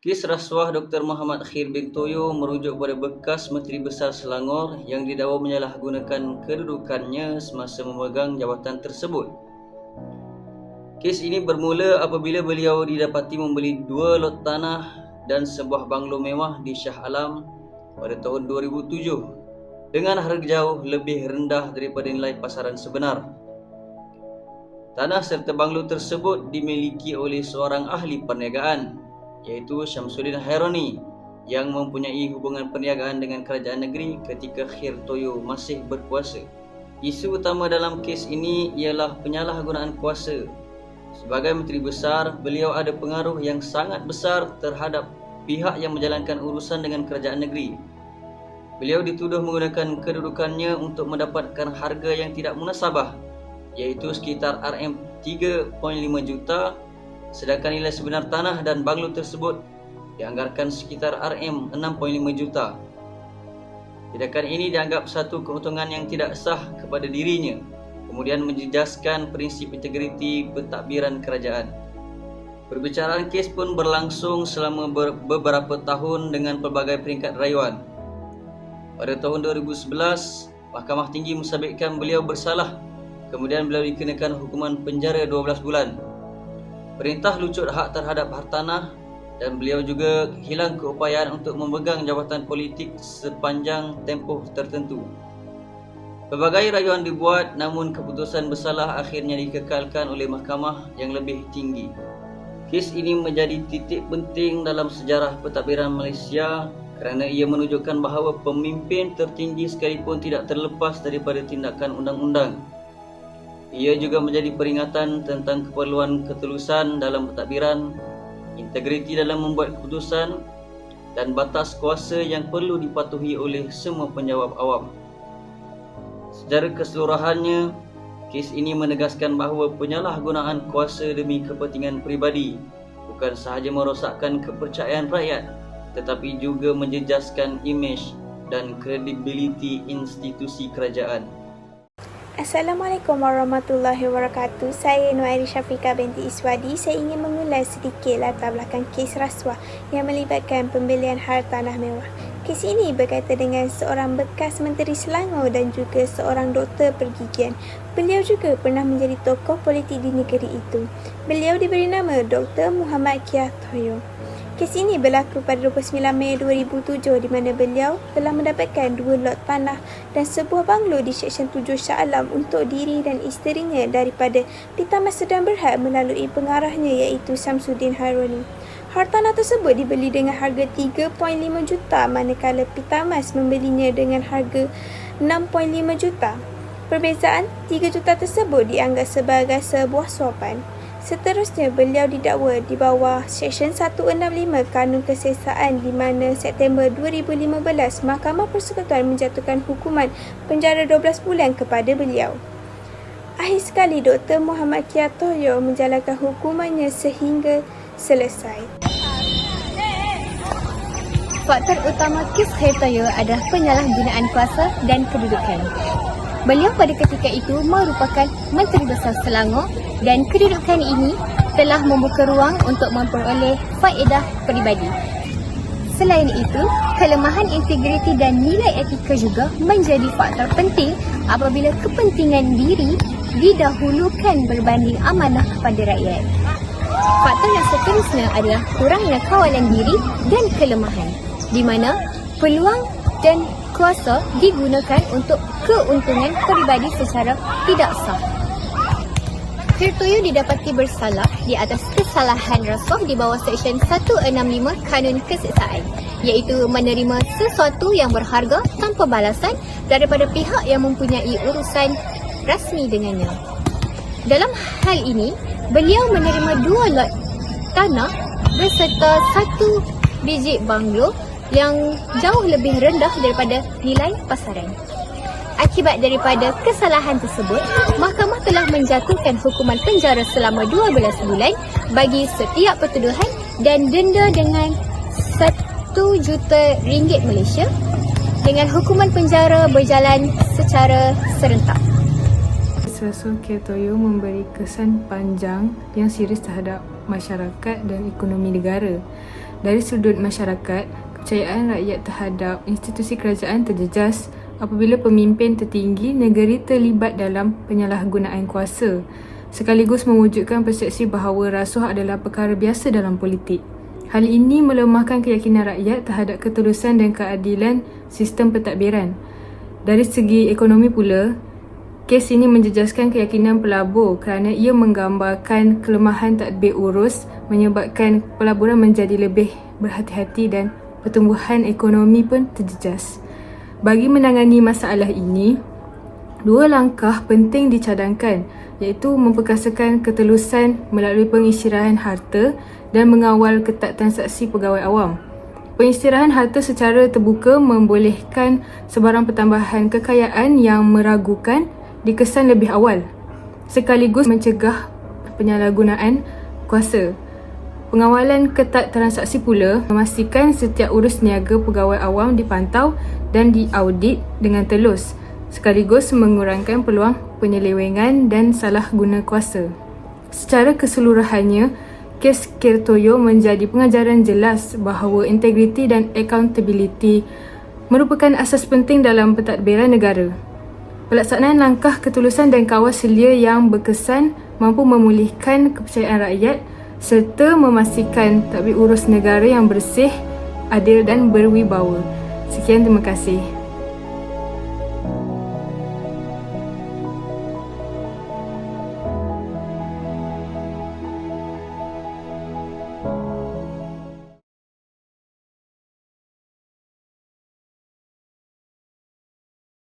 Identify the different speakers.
Speaker 1: Kes rasuah Dr. Muhammad Khir bin Toyo merujuk pada bekas Menteri Besar Selangor yang didakwa menyalahgunakan kedudukannya semasa memegang jawatan tersebut. Kes ini bermula apabila beliau didapati membeli dua lot tanah dan sebuah banglo mewah di Shah Alam pada tahun 2007 dengan harga jauh lebih rendah daripada nilai pasaran sebenar. Tanah serta banglo tersebut dimiliki oleh seorang ahli perniagaan iaitu Syamsuddin Hairani yang mempunyai hubungan perniagaan dengan kerajaan negeri ketika Khir Toyo masih berkuasa. Isu utama dalam kes ini ialah penyalahgunaan kuasa. Sebagai Menteri Besar, beliau ada pengaruh yang sangat besar terhadap pihak yang menjalankan urusan dengan kerajaan negeri. Beliau dituduh menggunakan kedudukannya untuk mendapatkan harga yang tidak munasabah iaitu sekitar RM3.5 juta sedangkan nilai sebenar tanah dan banglo tersebut dianggarkan sekitar RM6.5 juta. Tindakan ini dianggap satu keuntungan yang tidak sah kepada dirinya, kemudian menjejaskan prinsip integriti pentadbiran kerajaan. Perbicaraan kes pun berlangsung selama beberapa tahun dengan pelbagai peringkat rayuan. Pada tahun 2011, Mahkamah Tinggi mensabitkan beliau bersalah. Kemudian beliau dikenakan hukuman penjara 12 bulan Perintah lucut hak terhadap hartanah dan beliau juga hilang keupayaan untuk memegang jawatan politik sepanjang tempoh tertentu. Pelbagai rayuan dibuat namun keputusan bersalah akhirnya dikekalkan oleh mahkamah yang lebih tinggi. Kes ini menjadi titik penting dalam sejarah pentadbiran Malaysia kerana ia menunjukkan bahawa pemimpin tertinggi sekalipun tidak terlepas daripada tindakan undang-undang. Ia juga menjadi peringatan tentang keperluan ketulusan dalam pentadbiran, integriti dalam membuat keputusan dan batas kuasa yang perlu dipatuhi oleh semua penjawab awam. Secara keseluruhannya, kes ini menegaskan bahawa penyalahgunaan kuasa demi kepentingan peribadi bukan sahaja merosakkan kepercayaan rakyat tetapi juga menjejaskan imej dan kredibiliti institusi kerajaan.
Speaker 2: Assalamualaikum warahmatullahi wabarakatuh. Saya Nur Airi Syafiqah binti Iswadi. Saya ingin mengulas sedikit latar belakang kes rasuah yang melibatkan pembelian hartanah mewah. Kes ini berkaitan dengan seorang bekas Menteri Selangor dan juga seorang doktor pergigian. Beliau juga pernah menjadi tokoh politik di negeri itu. Beliau diberi nama Dr. Muhammad Kiah Toyo. Kes ini berlaku pada 29 Mei 2007 di mana beliau telah mendapatkan dua lot tanah dan sebuah banglo di Seksyen 7 Shah Alam untuk diri dan isterinya daripada Pitamas Sedang Berhad melalui pengarahnya iaitu Samsudin Haroni. Hartanah tersebut dibeli dengan harga 3.5 juta manakala Pitamas membelinya dengan harga 6.5 juta. Perbezaan 3 juta tersebut dianggap sebagai sebuah suapan. Seterusnya, beliau didakwa di bawah Seksyen 165 Kanun Kesesaan di mana September 2015 Mahkamah Persekutuan menjatuhkan hukuman penjara 12 bulan kepada beliau. Akhir sekali, Dr. Muhammad Kiatoyo menjalankan hukumannya sehingga selesai.
Speaker 3: Faktor utama kes Khairtoyo adalah penyalahgunaan kuasa dan kedudukan. Beliau pada ketika itu merupakan Menteri Besar Selangor dan kedudukan ini telah membuka ruang untuk memperoleh faedah peribadi. Selain itu, kelemahan integriti dan nilai etika juga menjadi faktor penting apabila kepentingan diri didahulukan berbanding amanah kepada rakyat. Faktor yang seterusnya adalah kurangnya kawalan diri dan kelemahan di mana peluang dan kuasa digunakan untuk keuntungan peribadi secara tidak sah. Tirtoyo didapati bersalah di atas kesalahan rasuah di bawah Seksyen 165 Kanun Keseksaan iaitu menerima sesuatu yang berharga tanpa balasan daripada pihak yang mempunyai urusan rasmi dengannya. Dalam hal ini, beliau menerima dua lot tanah beserta satu biji banglo yang jauh lebih rendah daripada nilai pasaran. Akibat daripada kesalahan tersebut, mahkamah telah menjatuhkan hukuman penjara selama 12 bulan bagi setiap pertuduhan dan denda dengan 1 juta ringgit Malaysia dengan hukuman penjara berjalan secara serentak.
Speaker 4: Rasul Ketoyo memberi kesan panjang yang serius terhadap masyarakat dan ekonomi negara Dari sudut masyarakat, kepercayaan rakyat terhadap institusi kerajaan terjejas apabila pemimpin tertinggi negeri terlibat dalam penyalahgunaan kuasa sekaligus mewujudkan persepsi bahawa rasuah adalah perkara biasa dalam politik. Hal ini melemahkan keyakinan rakyat terhadap ketulusan dan keadilan sistem pentadbiran. Dari segi ekonomi pula, kes ini menjejaskan keyakinan pelabur kerana ia menggambarkan kelemahan tadbir urus menyebabkan pelaburan menjadi lebih berhati-hati dan pertumbuhan ekonomi pun terjejas. Bagi menangani masalah ini, dua langkah penting dicadangkan iaitu memperkasakan ketelusan melalui pengisytiharan harta dan mengawal ketat transaksi pegawai awam. Pengisytiharan harta secara terbuka membolehkan sebarang pertambahan kekayaan yang meragukan dikesan lebih awal sekaligus mencegah penyalahgunaan kuasa. Pengawalan ketat transaksi pula memastikan setiap urus niaga pegawai awam dipantau dan diaudit dengan telus sekaligus mengurangkan peluang penyelewengan dan salah guna kuasa. Secara keseluruhannya, kes Kirtoyo menjadi pengajaran jelas bahawa integriti dan accountability merupakan asas penting dalam pentadbiran negara. Pelaksanaan langkah ketulusan dan kawal selia yang berkesan mampu memulihkan kepercayaan rakyat serta memastikan tadbir urus negara yang bersih, adil dan berwibawa. Sekian terima kasih.